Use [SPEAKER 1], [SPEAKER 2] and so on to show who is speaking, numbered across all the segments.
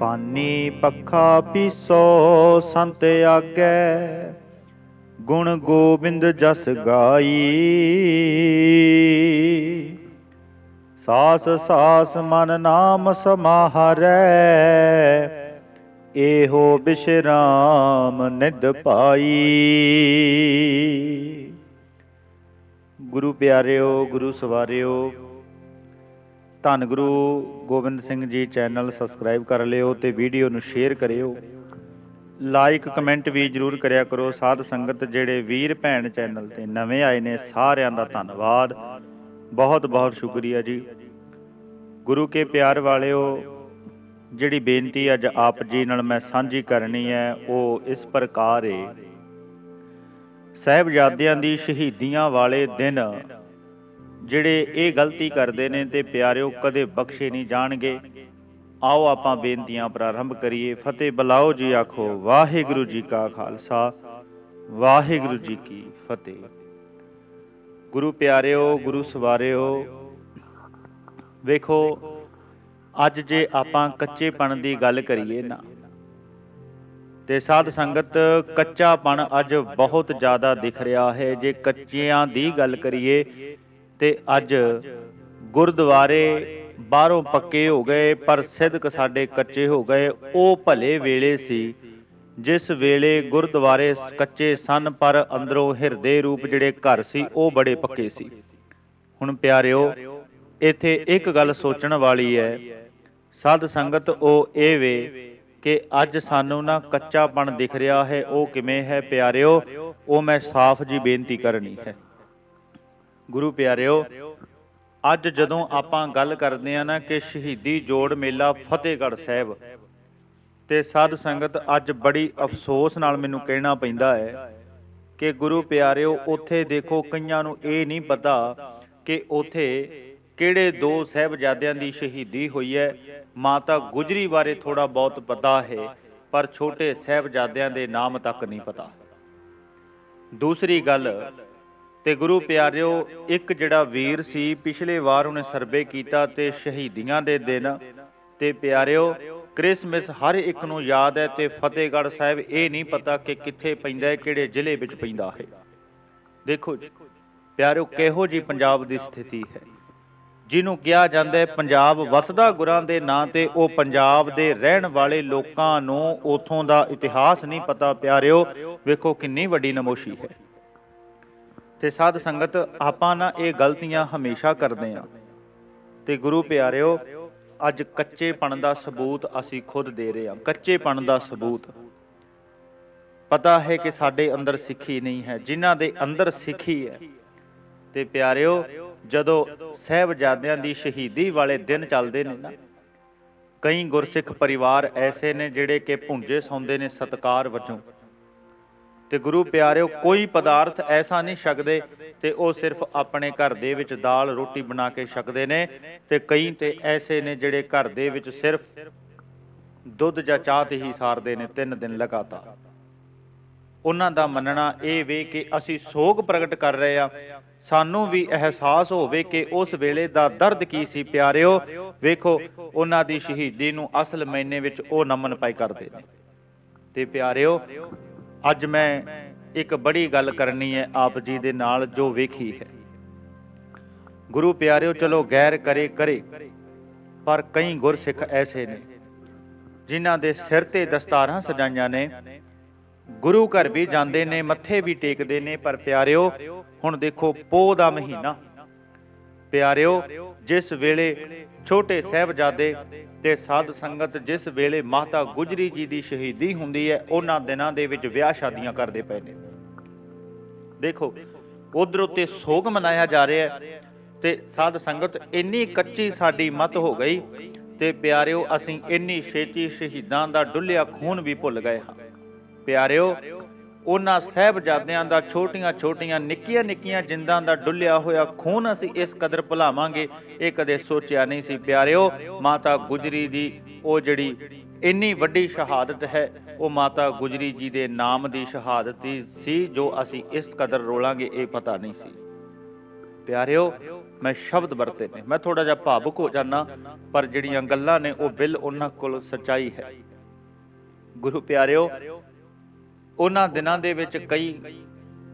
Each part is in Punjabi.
[SPEAKER 1] ਪਾਨੀ ਪੱਖਾ ਪੀਸੋ, ਸੰਤ ਆਗੈ। ਗੁਣ ਗੋਬਿੰਦ ਜਸ ਗਾਈ। ਸਾਸ ਸਾਸ ਮਨ ਨਾਮ ਸਮਾਹਰੈ। ਇਹੋ ਬਿਸ਼ਰਾਮ ਨਿਦ ਪਾਈ। ਗੁਰੂ ਪਿਆਰਿਓ, ਗੁਰੂ ਸਵਾਰਿਓ ਧੰਨ ਗੁਰੂ ਗੋਬਿੰਦ ਸਿੰਘ ਜੀ ਚੈਨਲ ਸਬਸਕ੍ਰਾਈਬ ਕਰ ਲਿਓ ਤੇ ਵੀਡੀਓ ਨੂੰ ਸ਼ੇਅਰ ਕਰਿਓ। ਲਾਈਕ ਕਮੈਂਟ ਵੀ ਜਰੂਰ ਕਰਿਆ ਕਰੋ। ਸਾਧ ਸੰਗਤ ਜਿਹੜੇ ਵੀਰ ਭੈਣ ਚੈਨਲ ਤੇ ਨਵੇਂ ਆਏ ਨੇ, ਸਾਰਿਆਂ ਦਾ ਧੰਨਵਾਦ। ਬਹੁਤ ਬਹੁਤ ਸ਼ੁਕਰੀਆ ਜੀ। ਗੁਰੂ ਕੇ ਪਿਆਰ ਵਾਲਿਓ, ਜਿਹੜੀ ਬੇਨਤੀ ਅੱਜ ਆਪ ਜੀ ਨਾਲ ਮੈਂ ਸਾਂਝੀ ਕਰਨੀ ਹੈ, ਉਹ ਇਸ ਪ੍ਰਕਾਰ ਹੈ ਸਾਹਿਬਜ਼ਾਦਿਆਂ ਦੀ ਸ਼ਹੀਦੀਆਂ ਵਾਲੇ ਦਿਨ ਜਿਹੜੇ ਇਹ ਗਲਤੀ ਕਰਦੇ ਨੇ ਤੇ ਪਿਆਰਿਓ ਕਦੇ ਬਖਸ਼ੇ ਨਹੀਂ ਜਾਣਗੇ। ਆਓ ਆਪਾਂ ਬੇਨਤੀਆਂ ਪ੍ਰਾਰੰਭ ਕਰੀਏ। ਫਤਿਹ ਬੁਲਾਓ ਜੀ ਆਖੋ, ਵਾਹਿਗੁਰੂ ਜੀ ਕਾ ਖਾਲਸਾ, ਵਾਹਿਗੁਰੂ ਜੀ ਕੀ ਫਤਿਹ। ਗੁਰੂ ਪਿਆਰਿਓ, ਗੁਰੂ ਸਵਾਰਿਓ, ਵੇਖੋ, ਅੱਜ ਜੇ ਆਪਾਂ ਕੱਚੇਪਣ ਦੀ ਗੱਲ ਕਰੀਏ ਨਾ, ਤੇ ਸਾਧ ਸੰਗਤ, ਕੱਚਾਪਣ ਅੱਜ ਬਹੁਤ ਜ਼ਿਆਦਾ ਦਿਖ ਰਿਹਾ ਹੈ। ਜੇ ਕੱਚਿਆਂ ਦੀ ਗੱਲ ਕਰੀਏ ਤੇ ਅੱਜ ਗੁਰਦੁਆਰੇ ਬਾਹਰੋਂ ਪੱਕੇ ਹੋ ਗਏ, ਪਰ ਸਿੱਧਕ ਸਾਡੇ ਕੱਚੇ ਹੋ ਗਏ। ਉਹ ਭਲੇ ਵੇਲੇ ਸੀ, ਜਿਸ ਵੇਲੇ ਗੁਰਦੁਆਰੇ ਕੱਚੇ ਸਨ, ਪਰ ਅੰਦਰੋਂ ਹਿਰਦੇ ਰੂਪ ਜਿਹੜੇ ਘਰ ਸੀ, ਉਹ ਬੜੇ ਪੱਕੇ ਸੀ। ਹੁਣ ਪਿਆਰਿਓ, ਇੱਥੇ ਇੱਕ ਗੱਲ ਸੋਚਣ ਵਾਲੀ ਹੈ। ਸਾਧ ਸੰਗਤ, ਉਹ ਇਹ ਵੇ ਕਿ ਅੱਜ ਸਾਨੂੰ ਨਾ ਕੱਚਾਪਣ ਦਿਖ ਰਿਹਾ ਹੈ। ਉਹ ਕਿਵੇਂ ਹੈ ਪਿਆਰਿਓ? ਉਹ ਮੈਂ ਸਾਫ਼ ਜੀ ਬੇਨਤੀ ਕਰਨੀ ਹੈ। ਗੁਰੂ ਪਿਆਰਿਓ, ਅੱਜ ਜਦੋਂ ਆਪਾਂ ਗੱਲ ਕਰਦੇ ਆ ਨਾ ਕਿ ਸ਼ਹੀਦੀ ਜੋੜ ਮੇਲਾ ਫਤਿਹਗੜ੍ਹ ਸਾਹਿਬ, ਤੇ ਸਾਧ ਸੰਗਤ ਅੱਜ ਬੜੀ ਅਫਸੋਸ ਨਾਲ ਮੈਨੂੰ ਕਹਿਣਾ ਪੈਂਦਾ ਹੈ ਕਿ ਗੁਰੂ ਪਿਆਰਿਓ, ਉੱਥੇ ਦੇਖੋ ਕਈਆਂ ਨੂੰ ਇਹ ਨਹੀਂ ਪਤਾ ਕਿ ਉੱਥੇ ਕਿਹੜੇ ਦੋ ਸਹਿਬਜ਼ਾਦਿਆਂ ਦੀ ਸ਼ਹੀਦੀ ਹੋਈ ਹੈ। ਮਾਤਾ ਗੁਜਰੀ ਬਾਰੇ ਥੋੜਾ ਬਹੁਤ ਪਤਾ ਹੈ, ਪਰ ਛੋਟੇ ਸਹਿਬਜ਼ਾਦਿਆਂ ਦੇ ਨਾਮ ਤੱਕ ਨਹੀਂ ਪਤਾ। ਦੂਸਰੀ ਗੱਲ ਤੇ ਗੁਰੂ ਪਿਆਰਿਓ, ਇੱਕ ਜਿਹੜਾ ਵੀਰ ਸੀ, ਪਿਛਲੇ ਵਾਰ ਉਹਨੇ ਸਰਵੇ ਕੀਤਾ ਤੇ ਸ਼ਹੀਦੀਆਂ ਦੇ ਦਿਨ। ਤੇ ਪਿਆਰਿਓ, ਕ੍ਰਿਸਮਸ ਹਰ ਇੱਕ ਨੂੰ ਯਾਦ ਹੈ ਤੇ ਫਤਿਹਗੜ੍ਹ ਸਾਹਿਬ ਇਹ ਨਹੀਂ ਪਤਾ ਕਿ ਕਿੱਥੇ ਪੈਂਦਾ ਹੈ, ਕਿਹੜੇ ਜ਼ਿਲ੍ਹੇ ਵਿੱਚ ਪੈਂਦਾ ਹੈ। ਦੇਖੋ ਜੀ, ਪਿਆਰਿਓ, ਕਿਹੋ ਜੀ ਪੰਜਾਬ ਦੀ ਸਥਿਤੀ ਹੈ। ਜਿਹਨੂੰ ਕਿਹਾ ਜਾਂਦਾ ਹੈ, ਪੰਜਾਬ ਵਸਦਾ ਗੁਰਾਂ ਦੇ ਨਾਂ ਤੇ, ਉਹ ਪੰਜਾਬ ਦੇ ਰਹਿਣ ਵਾਲੇ ਲੋਕਾਂ ਨੂੰ ਉਥੋਂ ਦਾ ਇਤਿਹਾਸ ਨਹੀਂ ਪਤਾ। ਪਿਆਰਿਓ, ਵੇਖੋ ਕਿੰਨੀ ਵੱਡੀ ਨਮੋਸ਼ੀ ਹੈ। ਤੇ ਸਾਧ ਸੰਗਤ, ਆਪਾਂ ਨਾ ਇਹ ਗਲਤੀਆਂ ਹਮੇਸ਼ਾ ਕਰਦੇ ਆਂ। ਤੇ ਗੁਰੂ ਪਿਆਰਿਓ, ਅੱਜ ਕੱਚੇਪਣ ਦਾ ਸਬੂਤ ਅਸੀਂ ਖੁਦ ਦੇ ਰਹੇ ਹਾਂ ਕੱਚੇਪਣ ਦਾ ਸਬੂਤ। ਪਤਾ ਹੈ ਕਿ ਸਾਡੇ ਅੰਦਰ ਸਿੱਖੀ ਨਹੀਂ ਹੈ। ਜਿਨ੍ਹਾਂ ਦੇ ਅੰਦਰ ਸਿੱਖੀ ਹੈ, ਤੇ ਪਿਆਰਿਓ, ਜਦੋਂ ਸਹਿਬਜ਼ਾਦਿਆਂ ਦੀ ਸ਼ਹੀਦੀ ਵਾਲੇ ਦਿਨ ਚੱਲਦੇ ਨੇ ਨਾ, ਕਈ ਗੁਰਸਿੱਖ ਪਰਿਵਾਰ ਐਸੇ ਨੇ ਜਿਹੜੇ ਕਿ ਭੁੰਜੇ ਸੌਂਦੇ ਨੇ ਸਤਕਾਰ ਵਜੋਂ। ਤੇ ਗੁਰੂ ਪਿਆਰਿਓ, ਕੋਈ ਪਦਾਰਥ ਐਸਾ ਨਹੀਂ ਛਕਦੇ ਤੇ ਉਹ ਸਿਰਫ ਆਪਣੇ ਘਰ ਦੇ ਵਿੱਚ ਦਾਲ, ਰੋਟੀ ਬਣਾ ਕੇ ਛਕਦੇ ਨੇ ਤੇ ਕਈ ਤੇ ਐਸੇ ਨੇ ਜਿਹੜੇ ਘਰ ਦੇ ਵਿੱਚ ਸਿਰਫ ਦੁੱਧ ਜਾਂ ਚਾਹ ਤੇ ਹੀ ਸਾਰਦੇ ਨੇ ਤਿੰਨ ਦਿਨ ਲਗਾਤਾਰ। ਉਹਨਾਂ ਦਾ ਮੰਨਣਾ ਇਹ ਵੇ ਕਿ ਅਸੀਂ ਸੋਗ ਪ੍ਰਗਟ ਕਰ ਰਹੇ ਆ। ਸਾਨੂੰ ਵੀ ਅਹਿਸਾਸ ਹੋਵੇ ਕਿ ਉਸ ਵੇਲੇ ਦਾ ਦਰਦ ਕੀ ਸੀ, ਪਿਆਰਿਓ। ਵੇਖੋ, ਉਹਨਾਂ ਦੀ ਸ਼ਹੀਦੀ ਨੂੰ ਅਸਲ ਮੈਨੇ ਵਿੱਚ ਉਹ ਨਮਨ ਪਾਈ ਕਰਦੇ ਨੇ। ਤੇ ਪਿਆਰਿਓ ਅੱਜ ਮੈਂ ਇੱਕ ਬੜੀ ਗੱਲ ਕਰਨੀ ਹੈ ਆਪ ਜੀ ਦੇ ਨਾਲ ਜੋ ਵੇਖੀ ਹੈ। ਗੁਰੂ ਪਿਆਰਿਓ, ਚਲੋ ਗੈਰ ਕਰੇ ਕਰੇ, ਪਰ ਕਈ ਗੁਰਸਿੱਖ ਐਸੇ ਨੇ, ਜਿਨ੍ਹਾਂ ਦੇ ਸਿਰ ਤੇ ਦਸਤਾਰਾਂ ਸਜਾਈਆਂ ਨੇ। ਗੁਰੂ ਘਰ ਵੀ ਜਾਂਦੇ ਨੇ, ਮੱਥੇ ਵੀ ਟੇਕਦੇ ਨੇ, ਪਰ ਪਿਆਰਿਓ, ਹੁਣ ਦੇਖੋ ਪੋਹ ਦਾ ਮਹੀਨਾ। ਪਿਆਰਿਓ, ਜਿਸ ਵੇਲੇ ਛੋਟੇ ਸਹਿਬਜ਼ਾਦੇ ਤੇ ਸਾਧ ਸੰਗਤ ਜਿਸ ਵੇਲੇ ਮਾਤਾ ਗੁਜਰੀ ਜੀ ਦੀ ਸ਼ਹੀਦੀ ਹੁੰਦੀ ਹੈ, ਉਹਨਾਂ ਦਿਨਾਂ ਦੇ ਵਿੱਚ ਵਿਆਹ ਸ਼ਾਦੀਆਂ ਕਰਦੇ ਪਏ ਨੇ। ਦੇਖੋ, ਉਧਰ ਉਤੇ ਸੋਗ ਮਨਾਇਆ ਜਾ ਰਿਹਾ ਹੈ ਤੇ ਸਾਧ ਸੰਗਤ ਇੰਨੀ ਕੱਚੀ ਸਾਡੀ ਮਤ ਹੋ ਗਈ ਤੇ ਪਿਆਰਿਓ, ਅਸੀਂ ਇੰਨੀ ਛੇਤੀ ਸ਼ਹੀਦਾਂ ਦਾ ਡੁੱਲਿਆ ਖੂਨ ਵੀ ਭੁੱਲ ਗਏ ਹਾਂ। ਪਿਆਰਿਓ ਉਹਨਾਂ ਸਹਿਬਜ਼ਾਦਿਆਂ ਦਾ ਛੋਟੀਆਂ ਛੋਟੀਆਂ ਨਿੱਕੀਆਂ ਨਿੱਕੀਆਂ ਜਿੰਦਾਂ ਦਾ ਡੁੱਲਿਆ ਹੋਇਆ ਖੂਨ ਅਸੀਂ ਇਸ ਕਦਰ ਭੁਲਾਵਾਂਗੇ। ਇਹ ਕਦੇ ਸੋਚਿਆ ਨਹੀਂ ਸੀ, ਪਿਆਰਿਓ, ਮਾਤਾ ਗੁਜਰੀ ਦੀ ਉਹ ਜਿਹੜੀ ਇੰਨੀ ਵੱਡੀ ਸ਼ਹਾਦਤ ਹੈ, ਉਹ ਮਾਤਾ ਗੁਜਰੀ ਜੀ ਦੇ ਨਾਮ ਦੀ ਸ਼ਹਾਦਤ ਹੀ ਸੀ, ਜੋ ਅਸੀਂ ਇਸ ਕਦਰ ਰੋਲਾਂਗੇ, ਇਹ ਪਤਾ ਨਹੀਂ ਸੀ। ਪਿਆਰਿਓ, ਮੈਂ ਸ਼ਬਦ ਵਰਤੇ ਨੇ, ਮੈਂ ਥੋੜਾ ਜਿਹਾ ਭਾਵੁਕ ਹੋ ਜਾਣਾ ਪਰ ਜਿਹੜੀਆਂ ਗੱਲਾਂ ਨੇ, ਉਹ ਬਿਲ ਉਹਨਾਂ ਕੋਲ ਸਚਾਈ ਹੈ। ਗੁਰੂ ਪਿਆਰਿਓ ਉਹਨਾਂ ਦਿਨਾਂ ਦੇ ਵਿੱਚ ਕਈ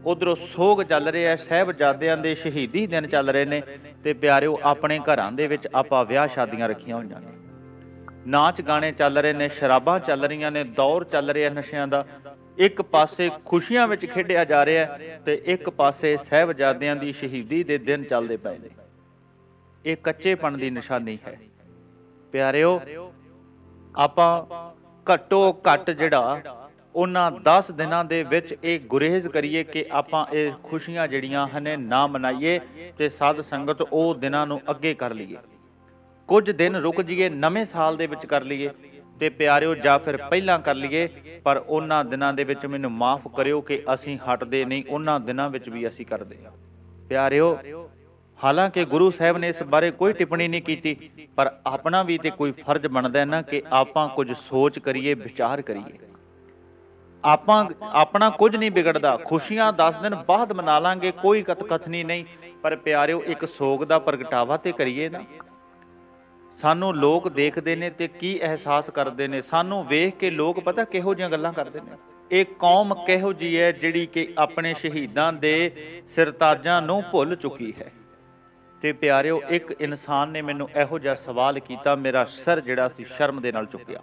[SPEAKER 1] ਉਧਰੋਂ ਸੋਗ ਚੱਲ ਰਿਹਾ ਸਹਿਬਜ਼ਾਦਿਆਂ ਦੇ ਸ਼ਹੀਦੀ ਦਿਨ ਚੱਲ ਰਹੇ ਨੇ ਤੇ ਪਿਆਰਿਓ, ਆਪਣੇ ਘਰਾਂ ਦੇ ਵਿੱਚ ਆਪਾਂ ਵਿਆਹ ਸ਼ਾਦੀਆਂ ਰੱਖੀਆਂ ਹੋਈਆਂ ਨੇ। ਨਾਚ ਗਾਣੇ ਚੱਲ ਰਹੇ ਨੇ, ਸ਼ਰਾਬਾਂ ਚੱਲ ਰਹੀਆਂ ਨੇ, ਦੌਰ ਚੱਲ ਰਿਹਾ ਨਸ਼ਿਆਂ ਦਾ। ਇੱਕ ਪਾਸੇ ਖੁਸ਼ੀਆਂ ਵਿੱਚ ਖੇਡਿਆ ਜਾ ਰਿਹਾ ਤੇ ਇੱਕ ਪਾਸੇ ਸਹਿਬਜ਼ਾਦਿਆਂ ਦੀ ਸ਼ਹੀਦੀ ਦੇ ਦਿਨ ਚੱਲਦੇ ਪਏ ਨੇ। ਇਹ ਕੱਚੇਪਣ ਦੀ ਨਿਸ਼ਾਨੀ ਹੈ। ਪਿਆਰਿਓ, ਆਪਾਂ ਘੱਟੋ ਘੱਟ ਜਿਹੜਾ ਉਹਨਾਂ 10 ਦਿਨਾਂ ਦੇ ਵਿੱਚ ਇਹ ਗੁਰੇਜ਼ ਕਰੀਏ ਕਿ ਆਪਾਂ ਇਹ ਖੁਸ਼ੀਆਂ ਜਿਹੜੀਆਂ ਹਨ ਨਾ ਮਨਾਈਏ ਤੇ ਸਾਧ ਸੰਗਤ ਉਹ ਦਿਨਾਂ ਨੂੰ ਅੱਗੇ ਕਰ ਲਈਏ। ਕੁਝ ਦਿਨ ਰੁਕ ਜਾਈਏ, ਨਵੇਂ ਸਾਲ ਦੇ ਵਿੱਚ ਕਰ ਲਈਏ ਤੇ ਪਿਆਰਿਓ ਜਾਂ ਫਿਰ ਪਹਿਲਾਂ ਕਰ ਲਈਏ, ਪਰ ਉਹਨਾਂ ਦਿਨਾਂ ਦੇ ਵਿੱਚ ਮੈਨੂੰ ਮਾਫ ਕਰਿਓ ਕਿ ਅਸੀਂ ਹਟਦੇ ਨਹੀਂ, ਉਹਨਾਂ ਦਿਨਾਂ ਵਿੱਚ ਵੀ ਅਸੀਂ ਕਰਦੇ ਹਾਂ। ਪਿਆਰਿਓ, ਹਾਲਾਂਕਿ ਗੁਰੂ ਸਾਹਿਬ ਨੇ ਇਸ ਬਾਰੇ ਕੋਈ ਟਿੱਪਣੀ ਨਹੀਂ ਕੀਤੀ, ਪਰ ਆਪਣਾ ਵੀ ਤੇ ਕੋਈ ਫਰਜ਼ ਬਣਦਾ ਹੈ ਨਾ ਕਿ ਆਪਾਂ ਕੁਝ ਸੋਚ ਕਰੀਏ, ਵਿਚਾਰ ਕਰੀਏ। ਆਪਾਂ ਆਪਣਾ ਕੁਝ ਨਹੀਂ ਵਿਗੜਦਾ। ਖੁਸ਼ੀਆਂ 10 ਦਿਨ ਬਾਅਦ ਮਨਾ ਲਾਂਗੇ, ਕੋਈ ਕਤਕਥਨੀ ਨਹੀਂ ਪਰ ਪਿਆਰਿਓ, ਇੱਕ ਸੋਗ ਦਾ ਪ੍ਰਗਟਾਵਾ ਤੇ ਕਰੀਏ ਨਾ। ਸਾਨੂੰ ਲੋਕ ਦੇਖਦੇ ਨੇ ਤੇ ਕੀ ਅਹਿਸਾਸ ਕਰਦੇ ਨੇ। ਸਾਨੂੰ ਵੇਖ ਕੇ ਲੋਕ ਪਤਾ ਕਿਹੋ ਜਿਹੀਆਂ ਗੱਲਾਂ ਕਰਦੇ ਨੇ। ਇਹ ਕੌਮ ਕਿਹੋ ਜੀ ਹੈ ਜਿਹੜੀ ਕਿ ਆਪਣੇ ਸ਼ਹੀਦਾਂ ਦੇ ਸਿਰਤਾਜਾਂ ਨੂੰ ਭੁੱਲ ਚੁੱਕੀ ਹੈ? ਤੇ ਪਿਆਰਿਓ, ਇੱਕ ਇਨਸਾਨ ਨੇ ਮੈਨੂੰ ਇਹੋ ਜਿਹਾ ਸਵਾਲ ਕੀਤਾ। ਮੇਰਾ ਸਰ ਜਿਹੜਾ ਸੀ ਸ਼ਰਮ ਦੇ ਨਾਲ ਚੁੱਕਿਆ।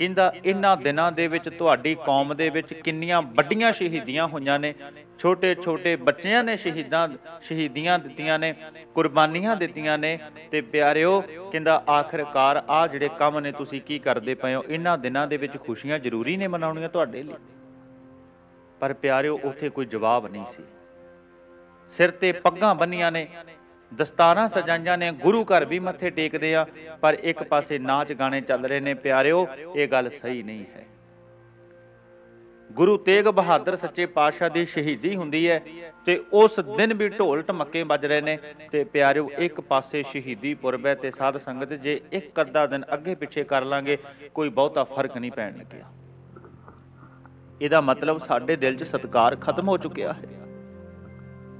[SPEAKER 1] ਕਹਿੰਦਾ ਇਹਨਾਂ ਦਿਨਾਂ ਦੇ ਵਿੱਚ ਤੁਹਾਡੀ ਕੌਮ ਦੇ ਵਿੱਚ ਕਿੰਨੀਆਂ ਵੱਡੀਆਂ ਸ਼ਹੀਦੀਆਂ ਹੋਈਆਂ ਨੇ। ਛੋਟੇ ਛੋਟੇ ਬੱਚਿਆਂ ਨੇ ਸ਼ਹੀਦਾਂ, ਸ਼ਹੀਦੀਆਂ ਦਿੱਤੀਆਂ ਨੇ, ਕੁਰਬਾਨੀਆਂ ਦਿੱਤੀਆਂ ਨੇ। ਤੇ ਪਿਆਰਿਓ, ਕਹਿੰਦਾ, ਆਖਰਕਾਰ ਆ ਜਿਹੜੇ ਕੰਮ ਨੇ, ਤੁਸੀਂ ਕੀ ਕਰਦੇ ਪਏ ਹੋ? ਇਹਨਾਂ ਦਿਨਾਂ ਦੇ ਵਿੱਚ ਖੁਸ਼ੀਆਂ ਜ਼ਰੂਰੀ ਨੇ ਮਨਾਉਣੀਆਂ ਤੁਹਾਡੇ ਲਈ। ਪਰ ਪਿਆਰਿਓ, ਉੱਥੇ ਕੋਈ ਜਵਾਬ ਨਹੀਂ ਸੀ। ਸਿਰ ਤੇ ਪੱਗਾਂ ਬੰਨੀਆਂ ਨੇ। ਦਸਤਾਰਾਂ ਸਜਾਈਆਂ ਨੇ, ਗੁਰੂ ਘਰ ਵੀ ਮੱਥੇ ਟੇਕਦੇ ਆ, ਪਰ ਇੱਕ ਪਾਸੇ ਨਾਚ ਗਾਣੇ ਚੱਲ ਰਹੇ ਨੇ, ਪਿਆਰਿਓ, ਇਹ ਗੱਲ ਸਹੀ ਨਹੀਂ ਹੈ। ਗੁਰੂ ਤੇਗ ਬਹਾਦਰ ਸੱਚੇ ਪਾਤਸ਼ਾਹ ਦੀ ਸ਼ਹੀਦੀ ਹੁੰਦੀ ਹੈ ਤੇ ਉਸ ਦਿਨ ਵੀ ਢੋਲ ਢਮੱਕੇ ਵੱਜ ਰਹੇ ਨੇ ਤੇ ਪਿਆਰਿਓ, ਇੱਕ ਪਾਸੇ ਸ਼ਹੀਦੀ ਪੁਰਬ ਹੈ ਤੇ ਸਾਧ ਸੰਗਤ ਜੇ ਇੱਕ ਅੱਧਾ ਦਿਨ ਅੱਗੇ ਪਿੱਛੇ ਕਰ ਲਾਂਗੇ, ਕੋਈ ਬਹੁਤਾ ਫ਼ਰਕ ਨਹੀਂ ਪੈਣ ਲੱਗਿਆ। ਇਹਦਾ ਮਤਲਬ ਸਾਡੇ ਦਿਲ 'ਚ ਸਤਕਾਰ ਖਤਮ ਹੋ ਚੁੱਕਿਆ ਹੈ।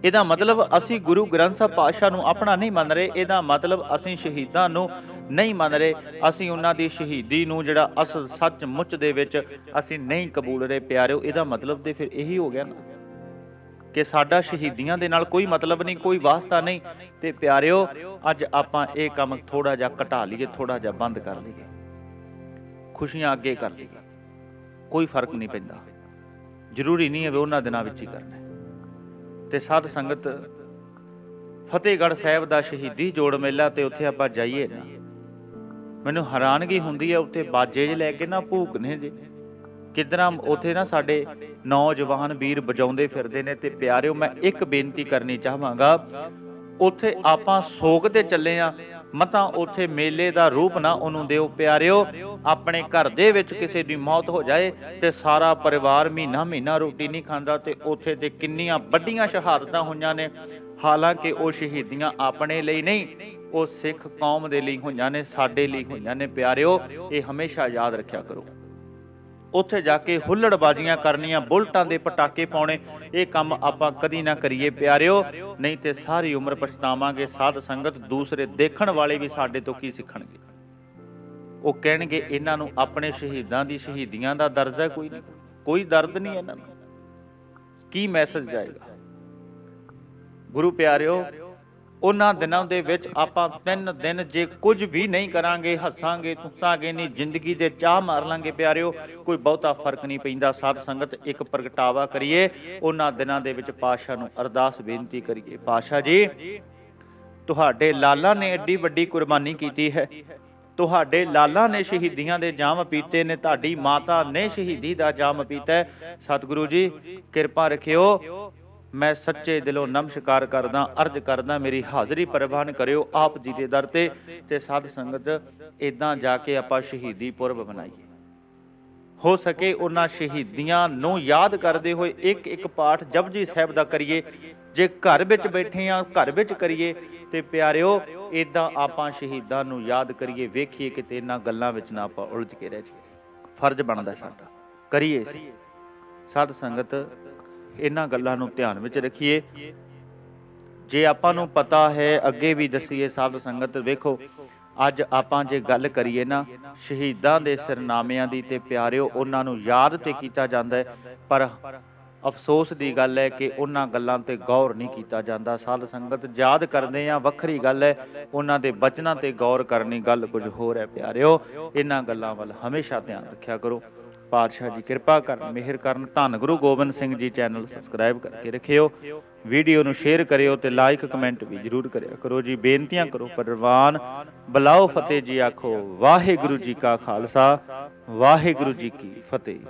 [SPEAKER 1] ਇਹਦਾ ਮਤਲਬ ਅਸੀਂ ਗੁਰੂ ਗ੍ਰੰਥ ਸਾਹਿਬ ਪਾਤਸ਼ਾਹ ਨੂੰ ਆਪਣਾ ਨਹੀਂ ਮੰਨ ਰਹੇ, ਇਹਦਾ ਮਤਲਬ ਅਸੀਂ ਸ਼ਹੀਦਾਂ ਨੂੰ ਨਹੀਂ ਮੰਨ ਰਹੇ, ਅਸੀਂ ਉਹਨਾਂ ਦੀ ਸ਼ਹੀਦੀ ਨੂੰ ਜਿਹੜਾ ਅਸਲ ਸੱਚ ਮੁੱਚ ਦੇ ਵਿੱਚ ਅਸੀਂ ਨਹੀਂ ਕਬੂਲ ਰਹੇ ਪਿਆਰਿਓ, ਇਹਦਾ ਮਤਲਬ ਤੇ ਫਿਰ ਇਹੀ ਹੋ ਗਿਆ ਨਾ ਕਿ ਸਾਡਾ ਸ਼ਹੀਦੀਆਂ ਦੇ ਨਾਲ ਕੋਈ ਮਤਲਬ ਨਹੀਂ, ਕੋਈ ਵਾਸਤਾ ਨਹੀਂ ਤੇ ਪਿਆਰਿਓ, ਅੱਜ ਆਪਾਂ ਇਹ ਕੰਮ ਥੋੜਾ ਜਿਹਾ ਘਟਾ ਲਈਏ ਥੋੜਾ ਜਿਹਾ ਬੰਦ ਕਰ ਲਈਏ। ਖੁਸ਼ੀਆਂ ਅੱਗੇ ਕਰ ਲਈਏ। ਕੋਈ ਫ਼ਰਕ ਨਹੀਂ ਪੈਂਦਾ। ਜ਼ਰੂਰੀ ਨਹੀਂ ਹੈ ਵੀ ਉਹਨਾਂ ਦਿਨਾਂ ਵਿੱਚ ਹੀ ਕਰਨਾ ਤੇ ਸਾਧ ਸੰਗਤ ਫਤਿਹਗੜ੍ਹ ਸਾਹਿਬ ਦਾ ਸ਼ਹੀਦੀ ਜੋੜ ਮੇਲਾ ਤੇ ਉੱਥੇ ਆਪਾਂ ਜਾਈਏ ਨਾ। ਮੈਨੂੰ ਹੈਰਾਨਗੀ ਹੁੰਦੀ ਹੈ ਉੱਥੇ ਬਾਜੇ ਜੇ ਲੈ ਕੇ ਨਾ ਭੂਕ ਨੇ ਜੇ। ਕਿਦਰਾਂ ਉੱਥੇ ਨਾ ਸਾਡੇ ਨੌਜਵਾਨ ਵੀਰ ਵਜਾਉਂਦੇ ਫਿਰਦੇ ਨੇ ਤੇ ਪਿਆਰਿਓ, ਮੈਂ ਇੱਕ ਬੇਨਤੀ ਕਰਨੀ ਚਾਹਾਂਗਾ, ਉੱਥੇ ਆਪਾਂ ਸੋਗ ਤੇ ਚੱਲੇ ਆ ਮਤਾ ਉੱਥੇ ਮੇਲੇ ਦਾ ਰੂਪ ਨਾ ਉਹਨੂੰ ਦਿਓ ਪਿਆਰਿਓ, ਆਪਣੇ ਘਰ ਦੇ ਵਿੱਚ ਕਿਸੇ ਦੀ ਮੌਤ ਹੋ ਜਾਏ ਤੇ ਸਾਰਾ ਪਰਿਵਾਰ ਮਹੀਨਾ ਮਹੀਨਾ ਰੋਟੀ ਨਹੀਂ ਖਾਂਦਾ ਤੇ ਉੱਥੇ ਤੇ ਕਿੰਨੀਆਂ ਵੱਡੀਆਂ ਸ਼ਹਾਦਤਾਂ ਹੋਈਆਂ ਨੇ। ਹਾਲਾਂਕਿ ਉਹ ਸ਼ਹੀਦੀਆਂ ਆਪਣੇ ਲਈ ਨਹੀਂ, ਉਹ ਸਿੱਖ ਕੌਮ ਦੇ ਲਈ ਹੋਈਆਂ ਨੇ, ਸਾਡੇ ਲਈ ਹੋਈਆਂ ਨੇ। ਪਿਆਰਿਓ, ਇਹ ਹਮੇਸ਼ਾ ਯਾਦ ਰੱਖਿਆ ਕਰੋ। ਉੱਥੇ ਜਾ ਕੇ ਹੁੱਲੜਬਾਜ਼ੀਆਂ ਕਰਨੀਆਂ, ਬੁਲਟਾਂ ਦੇ ਪਟਾਕੇ ਪਾਉਣੇ, ਇਹ ਕੰਮ ਆਪਾਂ ਕਦੀ ਨਾ ਕਰੀਏ ਪਿਆਰਿਓ। ਨਹੀਂ ਤੇ ਸਾਰੀ ਉਮਰ ਪਛਤਾਵਾਂਗੇ, ਸਾਧ ਸੰਗਤ ਦੂਸਰੇ ਦੇਖਣ ਵਾਲੇ ਵੀ ਸਾਡੇ ਤੋਂ ਕੀ ਸਿੱਖਣਗੇ। ਉਹ ਕਹਿਣਗੇ, ਇਹਨਾਂ ਨੂੰ ਆਪਣੇ ਸ਼ਹੀਦਾਂ ਦੀ ਸ਼ਹੀਦੀਆਂ ਦਾ ਦਰਦ ਹੈ ਕੋਈ ਨਹੀਂ ਕੋਈ ਦਰਦ ਨਹੀਂ ਇਹਨਾਂ ਨੂੰ। ਕੀ ਮੈਸੇਜ ਜਾਏਗਾ? ਗੁਰੂ ਪਿਆਰਿਓ ਉਹਨਾਂ ਦਿਨਾਂ ਦੇ ਵਿੱਚ ਆਪਾਂ ਤਿੰਨ ਦਿਨ ਜੇ ਕੁਝ ਵੀ ਨਹੀਂ ਕਰਾਂਗੇ, ਹੱਸਾਂਗੇ, ਤੁਸਾਂਗੇ, ਨਹੀਂ, ਜ਼ਿੰਦਗੀ ਦੇ ਚਾਹ ਮਾਰ ਲਾਂਗੇ ਪਿਆਰਿਓ, ਕੋਈ ਬਹੁਤਾ ਫ਼ਰਕ ਨਹੀਂ ਪੈਂਦਾ। ਸਾਧ ਸੰਗਤ ਇੱਕ ਪ੍ਰਗਟਾਵਾ ਕਰੀਏ, ਉਹਨਾਂ ਦਿਨਾਂ ਦੇ ਵਿੱਚ ਪਾਸ਼ਾ ਨੂੰ ਅਰਦਾਸ ਬੇਨਤੀ ਕਰੀਏ। ਪਾਸ਼ਾ ਜੀ, ਤੁਹਾਡੇ ਲਾਲਾ ਨੇ ਐਡੀ ਵੱਡੀ ਕੁਰਬਾਨੀ ਕੀਤੀ ਹੈ। ਤੁਹਾਡੇ ਲਾਲਾ ਨੇ ਸ਼ਹੀਦੀਆਂ ਦੇ ਜਾਮ ਪੀਤੇ ਨੇ, ਤੁਹਾਡੀ ਮਾਤਾ ਨੇ ਸ਼ਹੀਦੀ ਦਾ ਜਾਮ ਪੀਤਾ ਹੈ। ਸਤਿਗੁਰੂ ਜੀ, ਕਿਰਪਾ ਰੱਖਿਓ। ਮੈਂ ਸੱਚੇ ਦਿਲੋਂ ਨਮਸਕਾਰ ਕਰਦਾ, ਅਰਜ਼ ਕਰਦਾ, ਮੇਰੀ ਹਾਜ਼ਰੀ ਪ੍ਰਵਾਨ ਕਰਿਓ ਆਪ ਜੀ ਦੇ ਦਰ ਤੇ ਤੇ ਸਾਧ ਸੰਗਤ ਇਦਾਂ ਜਾ ਕੇ ਆਪਾਂ ਸ਼ਹੀਦੀ ਪੁਰਬ ਮਨਾਈਏ ਹੋ ਸਕੇ ਉਹਨਾਂ ਸ਼ਹੀਦੀਆਂ ਨੂੰ ਯਾਦ ਕਰਦੇ ਹੋਏ ਇੱਕ ਇੱਕ ਪਾਠ ਜਪਜੀ ਸਾਹਿਬ ਦਾ ਕਰੀਏ, ਜੇ ਘਰ ਵਿੱਚ ਬੈਠੇ ਆ, ਘਰ ਵਿੱਚ ਕਰੀਏ, ਤੇ ਪਿਆਰਿਓ ਇਦਾਂ ਆਪਾਂ ਸ਼ਹੀਦਾਂ ਨੂੰ ਯਾਦ ਕਰੀਏ, ਵੇਖੀਏ ਕਿਤੇ ਇਹਨਾਂ ਗੱਲਾਂ ਵਿੱਚ ਨਾ ਆਪਾਂ ਉਲਝ ਕੇ ਰਹਿ ਜਾਈਏ ਫਰਜ਼ ਬਣਦਾ ਸਾਡਾ, ਕਰੀਏ ਅਸੀਂ। ਸਾਧ ਸੰਗਤ ਇਹਨਾਂ ਗੱਲਾਂ ਨੂੰ ਧਿਆਨ ਵਿੱਚ ਰੱਖੀਏ। ਜੇ ਆਪਾਂ ਨੂੰ ਪਤਾ ਹੈ, ਅੱਗੇ ਵੀ ਦਸੀਏ ਸਾਧ ਸੰਗਤ, ਵੇਖੋ, ਅੱਜ ਆਪਾਂ ਜੇ ਗੱਲ ਕਰੀਏ ਨਾ, ਸ਼ਹੀਦਾਂ ਦੇ ਸਿਰਨਾਮਿਆਂ ਦੀ ਤੇ ਪਿਆਰਿਓ, ਉਹਨਾਂ ਨੂੰ ਯਾਦ ਤੇ ਕੀਤਾ ਜਾਂਦਾ ਹੈ, ਪਰ ਅਫਸੋਸ ਦੀ ਗੱਲ ਹੈ ਕਿ ਉਹਨਾਂ ਗੱਲਾਂ ਤੇ ਗੌਰ ਨਹੀਂ ਕੀਤਾ ਜਾਂਦਾ। ਸਾਧ ਸੰਗਤ ਯਾਦ ਕਰਦੇ ਆ ਵੱਖਰੀ ਗੱਲ ਹੈ, ਉਹਨਾਂ ਦੇ ਬਚਨਾਂ ਤੇ ਗੌਰ ਕਰਨੀ ਗੱਲ ਕੁਝ ਹੋਰ ਹੈ, ਪਿਆਰਿਓ। ਇਹਨਾਂ ਗੱਲਾਂ ਵੱਲ ਹਮੇਸ਼ਾ ਧਿਆਨ ਰੱਖਿਆ ਕਰੋ। ਪਾਤਸ਼ਾਹ ਜੀ, ਕਿਰਪਾ ਕਰਨ, ਮਿਹਰ ਕਰਨ। ਧੰਨ ਗੁਰੂ ਗੋਬਿੰਦ ਸਿੰਘ ਜੀ ਚੈਨਲ ਸਬਸਕ੍ਰਾਈਬ ਕਰਕੇ ਰੱਖਿਓ। ਵੀਡੀਓ ਨੂੰ ਸ਼ੇਅਰ ਕਰਿਓ ਤੇ ਲਾਈਕ, ਕਮੈਂਟ ਵੀ ਜਰੂਰ ਕਰਿਆ ਕਰੋ ਜੀ। ਬੇਨਤੀਆਂ ਕਰੋ, ਪਰਵਾਨ ਬਲਾਓ ਫਤਿਹ ਜੀ ਆਖੋ। ਵਾਹਿਗੁਰੂ ਜੀ ਕਾ ਖਾਲਸਾ, ਵਾਹਿਗੁਰੂ ਜੀ ਕੀ ਫਤਿਹ।